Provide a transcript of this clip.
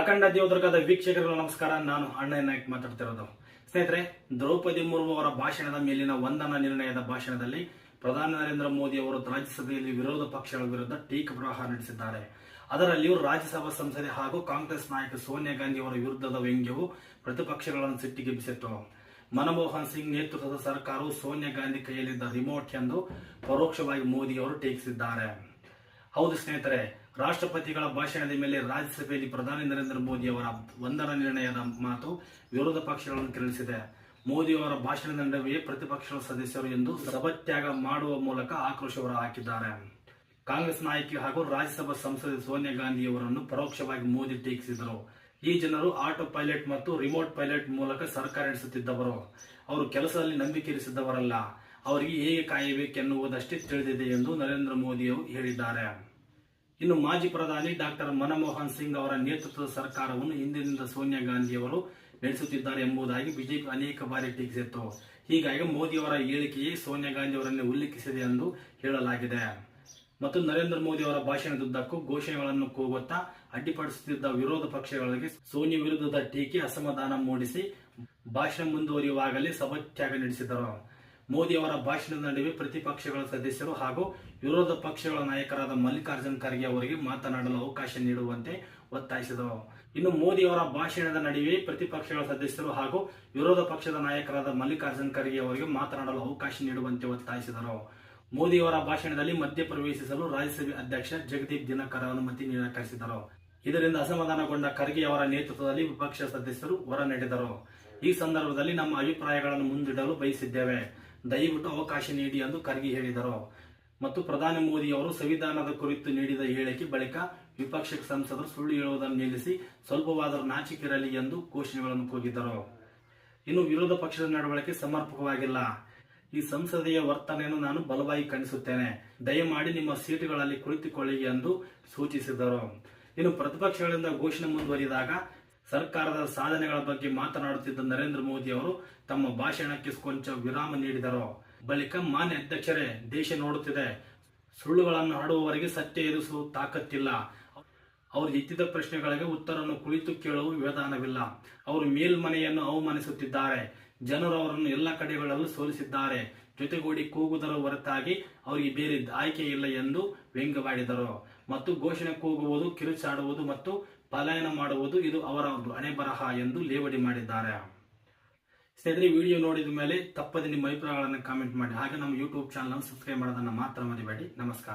ಅಖಂಡ ದೇವದುರ್ಗದ ವೀಕ್ಷಕರಿಗೂ ನಮಸ್ಕಾರ. ನಾನು ಅಣ್ಣ ನಾಯ್ಕ್ ಮಾತಾಡ್ತಿರೋದು. ಸ್ನೇಹಿತರೆ, ದ್ರೌಪದಿ ಮುರ್ಮು ಅವರ ಭಾಷಣದ ಮೇಲಿನ ವಂದನಾ ನಿರ್ಣಯದ ಭಾಷಣದಲ್ಲಿ ಪ್ರಧಾನಿ ನರೇಂದ್ರ ಮೋದಿ ಅವರು ರಾಜ್ಯಸಭೆಯಲ್ಲಿ ವಿರೋಧ ಪಕ್ಷಗಳ ವಿರುದ್ಧ ಟೀಕೆ ಪ್ರವಾಹ ನಡೆಸಿದ್ದಾರೆ. ಅದರಲ್ಲಿಯೂ ರಾಜ್ಯಸಭಾ ಸಂಸದೆ ಹಾಗೂ ಕಾಂಗ್ರೆಸ್ ನಾಯಕ ಸೋನಿಯಾ ಗಾಂಧಿ ಅವರ ವಿರುದ್ಧದ ವ್ಯಂಗ್ಯವು ಪ್ರತಿಪಕ್ಷಗಳನ್ನು ಸಿಟ್ಟಿಗೆಬ್ಬಿಸಿತ್ತು ಮನಮೋಹನ್ ಸಿಂಗ್ ನೇತೃತ್ವದ ಸರ್ಕಾರವು ಸೋನಿಯಾ ಗಾಂಧಿ ಕೈಯಲ್ಲಿದ್ದ ರಿಮೋಟ್ ಎಂದು ಪರೋಕ್ಷವಾಗಿ ಮೋದಿ ಅವರು ಟೀಕಿಸಿದ್ದಾರೆ. ಹೌದು ಸ್ನೇಹಿತರೆ, ರಾಷ್ಟ್ರಪತಿಗಳ ಭಾಷಣದ ಮೇಲೆ ರಾಜ್ಯಸಭೆಯಲ್ಲಿ ಪ್ರಧಾನಿ ನರೇಂದ್ರ ಮೋದಿ ಅವರ ವಂದನಾ ನಿರ್ಣಯದ ಮಾತು ವಿರೋಧ ಪಕ್ಷಗಳನ್ನು ಕೆರಳಿಸಿದೆ. ಮೋದಿ ಅವರ ಭಾಷಣದ ನಡುವೆಯೇ ಪ್ರತಿಪಕ್ಷಗಳ ಸದಸ್ಯರು ಎಂದು ಸಭತ್ಯಾಗ ಮಾಡುವ ಮೂಲಕ ಆಕ್ರೋಶ ಹೊರಹಾಕಿದ್ದಾರೆ. ಕಾಂಗ್ರೆಸ್ ನಾಯಕಿ ಹಾಗೂ ರಾಜ್ಯಸಭಾ ಸಂಸದೆ ಸೋನಿಯಾ ಗಾಂಧಿ ಅವರನ್ನು ಪರೋಕ್ಷವಾಗಿ ಮೋದಿ ಟೀಕಿಸಿದರು. ಈ ಜನರು ಆಟೋ ಪೈಲಟ್ ಮತ್ತು ರಿಮೋಟ್ ಪೈಲಟ್ ಮೂಲಕ ಸರ್ಕಾರ ನಡೆಸುತ್ತಿದ್ದವರು. ಅವರು ಕೆಲಸದಲ್ಲಿ ನಂಬಿಕೆ ಇರಿಸಿದ್ದವರಲ್ಲ ಅವರಿಗೆ ಹೇಗೆ ಕಾಯಬೇಕೆನ್ನುವುದಷ್ಟೇ ತಿಳಿದಿದೆ ಎಂದು ನರೇಂದ್ರ ಮೋದಿಯವರು ಹೇಳಿದ್ದಾರೆ. ಇನ್ನು ಮಾಜಿ ಪ್ರಧಾನಿ ಡಾಕ್ಟರ್ ಮನಮೋಹನ್ ಸಿಂಗ್ ಅವರ ನೇತೃತ್ವದ ಸರ್ಕಾರವನ್ನು ಹಿಂದಿನಿಂದ ಸೋನಿಯಾ ಗಾಂಧಿ ಅವರು ನಡೆಸುತ್ತಿದ್ದಾರೆ ಎಂಬುದಾಗಿ ಬಿಜೆಪಿ ಅನೇಕ ಬಾರಿ ಟೀಕಿಸಿತ್ತು. ಹೀಗಾಗಿ ಮೋದಿಯವರ ಹೇಳಿಕೆಯೇ ಸೋನಿಯಾ ಗಾಂಧಿ ಅವರನ್ನೇ ಉಲ್ಲೇಖಿಸಿದೆ ಎಂದು ಹೇಳಲಾಗಿದೆ. ಮತ್ತು ನರೇಂದ್ರ ಮೋದಿ ಅವರ ಭಾಷಣದುದ್ದಕ್ಕೂ ಘೋಷಣೆಗಳನ್ನು ಕೂಗುತ್ತಾ ಅಡ್ಡಿಪಡಿಸುತ್ತಿದ್ದ ವಿರೋಧ ಪಕ್ಷಗಳಿಗೆ ಸೋನಿಯಾ ವಿರುದ್ಧದ ಟೀಕೆ ಅಸಮಾಧಾನ ಮೂಡಿಸಿ ಭಾಷಣ ಮುಂದುವರಿಯುವಾಗಲೇ ಸಭಾತ್ಯಾಗ ನಡೆಸಿದರು. ಮೋದಿ ಅವರ ಭಾಷಣದ ನಡುವೆ ಪ್ರತಿಪಕ್ಷಗಳ ಸದಸ್ಯರು ಹಾಗೂ ವಿರೋಧ ಪಕ್ಷಗಳ ನಾಯಕರಾದ ಮಲ್ಲಿಕಾರ್ಜುನ್ ಖರ್ಗೆ ಅವರಿಗೆ ಮಾತನಾಡಲು ಅವಕಾಶ ನೀಡುವಂತೆ ಒತ್ತಾಯಿಸಿದರು. ಇನ್ನು ಮೋದಿ ಅವರ ಭಾಷಣದ ನಡುವೆ ಪ್ರತಿಪಕ್ಷಗಳ ಸದಸ್ಯರು ಹಾಗೂ ವಿರೋಧ ಪಕ್ಷದ ನಾಯಕರಾದ ಮಲ್ಲಿಕಾರ್ಜುನ್ ಖರ್ಗೆ ಅವರಿಗೆ ಮಾತನಾಡಲು ಅವಕಾಶ ನೀಡುವಂತೆ ಒತ್ತಾಯಿಸಿದರು. ಮೋದಿ ಅವರ ಭಾಷಣದಲ್ಲಿ ಮಧ್ಯಪ್ರವೇಶಿಸಲು ರಾಜ್ಯಸಭೆ ಅಧ್ಯಕ್ಷ ಜಗದೀಪ್ ದಿನಕರ್ ಅನುಮತಿ ನಿರಾಕರಿಸಿದರು. ಇದರಿಂದ ಅಸಮಾಧಾನಗೊಂಡ ಖರ್ಗೆ ಅವರ ನೇತೃತ್ವದಲ್ಲಿ ವಿಪಕ್ಷ ಸದಸ್ಯರು ಹೊರ ನಡೆದರು. ಈ ಸಂದರ್ಭದಲ್ಲಿ ನಮ್ಮ ಅಭಿಪ್ರಾಯಗಳನ್ನು ಮುಂದಿಡಲು ಬಯಸಿದ್ದೇವೆ. ದಯವಿಟ್ಟು ಅವಕಾಶ ನೀಡಿ ಎಂದು ಖರ್ಗೆ ಹೇಳಿದರು. ಮತ್ತು ಪ್ರಧಾನಿ ಮೋದಿ ಅವರು ಸಂವಿಧಾನದ ಕುರಿತು ನೀಡಿದ ಹೇಳಿಕೆ ಬಳಿಕ ವಿಪಕ್ಷ ಸಂಸದರು ಸುಳ್ಳು ಹೇಳುವುದನ್ನು ನಿಲ್ಲಿಸಿ ಸ್ವಲ್ಪವಾದರೂ ನಾಚಿಕಿರಲಿ ಎಂದು ಘೋಷಣೆಗಳನ್ನು ಕೂಗಿದರು. ಇನ್ನು ವಿರೋಧ ಪಕ್ಷದ ನಡವಳಿಕೆ ಸಮರ್ಪಕವಾಗಿಲ್ಲ. ಈ ಸಂಸದೀಯ ವರ್ತನೆಯನ್ನು ನಾನು ಬಲವಾಗಿ ಖಂಡಿಸುತ್ತೇನೆ. ದಯಮಾಡಿ ನಿಮ್ಮ ಸೀಟುಗಳಲ್ಲಿ ಕುಳಿತುಕೊಳ್ಳಿ ಎಂದು ಸೂಚಿಸಿದರು. ಇನ್ನು ಪ್ರತಿಪಕ್ಷಗಳಿಂದ ಘೋಷಣೆ ಮುಂದುವರಿದಾಗ ಸರ್ಕಾರದ ಸಾಧನೆಗಳ ಬಗ್ಗೆ ಮಾತನಾಡುತ್ತಿದ್ದ ನರೇಂದ್ರ ಮೋದಿ ಅವರು ತಮ್ಮ ಭಾಷಣಕ್ಕೆ ಕೊಂಚ ವಿರಾಮ ನೀಡಿದರು. ಬಳಿಕ ಮಾನ್ಯ ಅಧ್ಯಕ್ಷರೇ, ದೇಶ ನೋಡುತ್ತಿದೆ. ಸುಳ್ಳುಗಳನ್ನು ಹಾಡುವವರೆಗೆ ಸತ್ಯ ಎದುರಿಸುವ ತಾಕತ್ತಿಲ್ಲ. ಅವರು ಎತ್ತಿದ ಪ್ರಶ್ನೆಗಳಿಗೆ ಉತ್ತರವನ್ನು ಕುಳಿತು ಕೇಳುವ ವಿಧಾನವಿಲ್ಲ. ಅವರು ಮೇಲ್ಮನೆಯನ್ನು ಅವಮಾನಿಸುತ್ತಿದ್ದಾರೆ. ಜನರು ಅವರನ್ನು ಎಲ್ಲ ಕಡೆಗಳಲ್ಲೂ ಸೋಲಿಸಿದ್ದಾರೆ. ಜೊತೆಗೂಡಿ ಕೂಗುವುದರ ಹೊರತಾಗಿ ಅವರಿಗೆ ಬೇರೆ ಆಯ್ಕೆ ಇಲ್ಲ ಎಂದು ವ್ಯಂಗ್ಯವಾಡಿದರು. ಮತ್ತು ಘೋಷಣೆ ಕೂಗುವುದು, ಕಿರುಚಾಡುವುದು ಮತ್ತು ಪಲಾಯನ ಮಾಡುವುದು ಇದು ಅವರ ಒಂದು ಬರಹ ಎಂದು ಲೇವಡಿ ಮಾಡಿದ್ದಾರೆ. ಸ್ನೇಹಿತರೆ ವಿಡಿಯೋ ನೋಡಿದ ಮೇಲೆ ತಪ್ಪದೆ ನಿಮ್ಮ ಅಭಿಪ್ರಾಯಗಳನ್ನು ಕಾಮೆಂಟ್ ಮಾಡಿ. ಹಾಗೆ ನಮ್ಮ ಯೂಟ್ಯೂಬ್ ಚಾನಲ್ ಸಬ್ಸ್ಕ್ರೈಬ್ ಮಾಡೋದನ್ನು ಮಾತ್ರ ಮರಿಬೇಡಿ. ನಮಸ್ಕಾರ.